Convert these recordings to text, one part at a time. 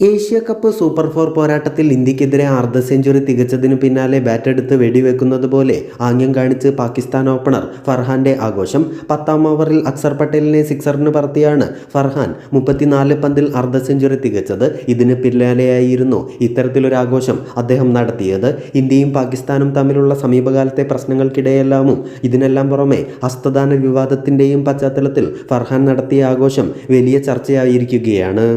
Asia cup super four പോരാട്ടത്തിൽ ഇന്ത്യക്കെതിരെ അർദ്ധ സെഞ്ചുറി തികച്ചതിനു പിന്നാലെ ബാറ്റെടുത്ത് വെടിവെക്കുന്നത് പോലെ ആംഗ്യം കാണിച്ച് പാകിസ്ഥാൻ ഓപ്പണർ ഫർഹാന്റെ ആഘോഷം. പത്താം ഓവറിൽ അക്സർ പട്ടേലിനെ സിക്സറിന് പറത്തിയാണ് ഫർഹാൻ മുപ്പത്തിനാല് പന്തിൽ അർദ്ധ സെഞ്ചുറി തികച്ചത്. ഇതിന് പിന്നാലെയായിരുന്നു ഇത്തരത്തിലൊരു ആഘോഷം അദ്ദേഹം നടത്തിയത്. ഇന്ത്യയും പാകിസ്ഥാനും തമ്മിലുള്ള സമീപകാലത്തെ പ്രശ്നങ്ങൾക്കിടെയെല്ലാമും ഇതിനെല്ലാം പുറമെ ഹസ്തദാന വിവാദത്തിന്റെയും പശ്ചാത്തലത്തിൽ ഫർഹാൻ നടത്തിയ ആഘോഷം വലിയ ചർച്ചയായിരിക്കുകയാണ്.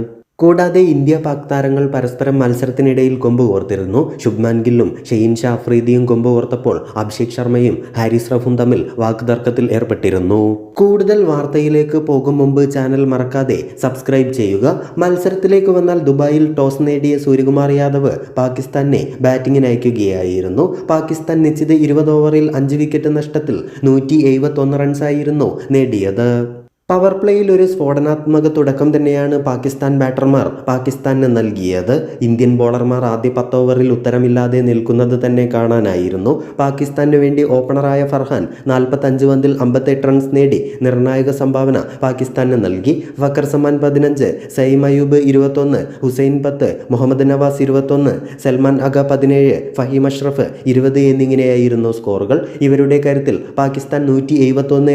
കൂടാതെ ഇന്ത്യ പാക് താരങ്ങൾ പരസ്പരം മത്സരത്തിനിടയിൽ കൊമ്പ് കോർത്തിരുന്നു. ശുഭ്മാൻ ഗില്ലും ഷെയ്ൻ ഷാ അഫ്രീദിയും കൊമ്പ് കോർത്തപ്പോൾ അഭിഷേക് ശർമ്മയും ഹാരിസ് റഫും തമ്മിൽ വാക്തർക്കത്തിൽ ഏർപ്പെട്ടിരുന്നു. കൂടുതൽ വാർത്തയിലേക്ക് പോകും മുമ്പ് ചാനൽ മറക്കാതെ സബ്സ്ക്രൈബ് ചെയ്യുക. മത്സരത്തിലേക്ക് വന്നാൽ ദുബായിൽ ടോസ് നേടിയ സൂര്യകുമാർ യാദവ് പാകിസ്ഥാനെ ബാറ്റിംഗിന് അയക്കുകയായിരുന്നു. പാകിസ്ഥാൻ നിശ്ചിത ഇരുപത് ഓവറിൽ അഞ്ച് വിക്കറ്റ് നഷ്ടത്തിൽ നൂറ്റി എഴുപത്തൊന്ന് റൺസായിരുന്നു നേടിയത്. പവർ പ്ലേയിൽ ഒരു സ്ഫോടനാത്മക തുടക്കം തന്നെയാണ് പാകിസ്ഥാൻ ബാറ്റർമാർ പാകിസ്ഥാന് നൽകിയത്. ഇന്ത്യൻ ബോളർമാർ ആദ്യ പത്ത് ഓവറിൽ ഉത്തരമില്ലാതെ നിൽക്കുന്നത് തന്നെ കാണാനായിരുന്നു. പാകിസ്ഥാന് വേണ്ടി ഓപ്പണറായ ഫർഹാൻ നാൽപ്പത്തഞ്ച് പന്തിൽ അമ്പത്തെട്ട് റൺസ് നേടി നിർണായക സംഭാവന പാകിസ്ഥാന് നൽകി. ഫക്കർ സമാൻ പതിനഞ്ച് സയിം അയൂബ് ഇരുപത്തൊന്ന് ഹുസൈൻ പത്ത് മുഹമ്മദ് നവാസ് ഇരുപത്തൊന്ന് സൽമാൻ അഗ പതിനേഴ് ഫഹീം അഷ്റഫ് ഇരുപത് എന്നിങ്ങനെയായിരുന്നു സ്കോറുകൾ ഇവരുടെ കാര്യത്തിൽ പാകിസ്ഥാൻ നൂറ്റി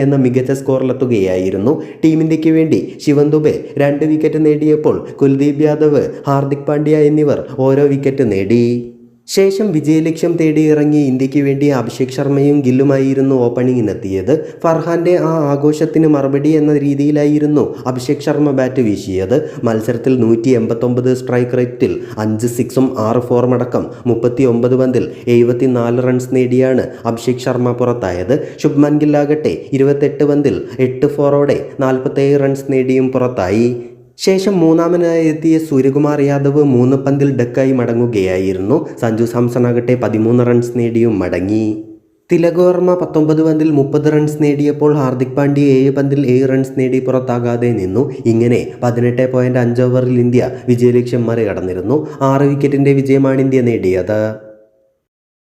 എന്ന മികച്ച സ്കോറിലെത്തുകയായിരുന്നു ടീം വേണ്ടി ശിവൻ ദുബെ രണ്ട് വിക്കറ്റ് നേടിയപ്പോൾ കുൽദീപ് യാദവ് ഹാർദിക് പാണ്ഡ്യ എന്നിവർ ഓരോ വിക്കറ്റ് നേടി. ശേഷം വിജയലക്ഷ്യം തേടി ഇറങ്ങിയ ഇന്ത്യയ്ക്ക് വേണ്ടി അഭിഷേക് ശർമ്മയും ഗില്ലുമായിരുന്നു ഓപ്പണിങ്ങിനെത്തിയത് ഫർഹാന്റെ ആ ആഘോഷത്തിന് മറുപടി എന്ന രീതിയിലായിരുന്നു അഭിഷേക് ശർമ്മ ബാറ്റ് വീശിയത്. മത്സരത്തിൽ നൂറ്റി എൺപത്തൊമ്പത് സ്ട്രൈക്ക് റേറ്റിൽ അഞ്ച് സിക്സും ആറ് ഫോറും അടക്കം മുപ്പത്തി ഒമ്പത് പന്തിൽ എഴുപത്തിനാല് റൺസ് നേടിയാണ് അഭിഷേക് ശർമ്മ പുറത്തായത്. ശുഭ്മാൻ ഗില്ലാകട്ടെ ഇരുപത്തെട്ട് പന്തിൽ എട്ട് ഫോറോടെ നാൽപ്പത്തേഴ് റൺസ് നേടിയും പുറത്തായി. ശേഷം മൂന്നാമനായി എത്തിയ സൂര്യകുമാർ യാദവ് മൂന്ന് പന്തിൽ ഡക്കായി മടങ്ങുകയായിരുന്നു. സഞ്ജു സാംസൺ ആകട്ടെ പതിമൂന്ന് റൺസ് നേടിയും മടങ്ങി. തിലകോർമ്മ പത്തൊമ്പത് പന്തിൽ മുപ്പത് റൺസ് നേടിയപ്പോൾ ഹാർദിക് പാണ്ഡ്യ ഏഴ് പന്തിൽ ഏഴ് റൺസ് നേടി പുറത്താകാതെ നിന്നു. ഇങ്ങനെ പതിനെട്ട് പോയിന്റ് അഞ്ച് ഓവറിൽ ഇന്ത്യ വിജയലക്ഷ്യം മറികടന്നിരുന്നു. ആറ് വിക്കറ്റിന്റെ വിജയമാണ് ഇന്ത്യ നേടിയത്.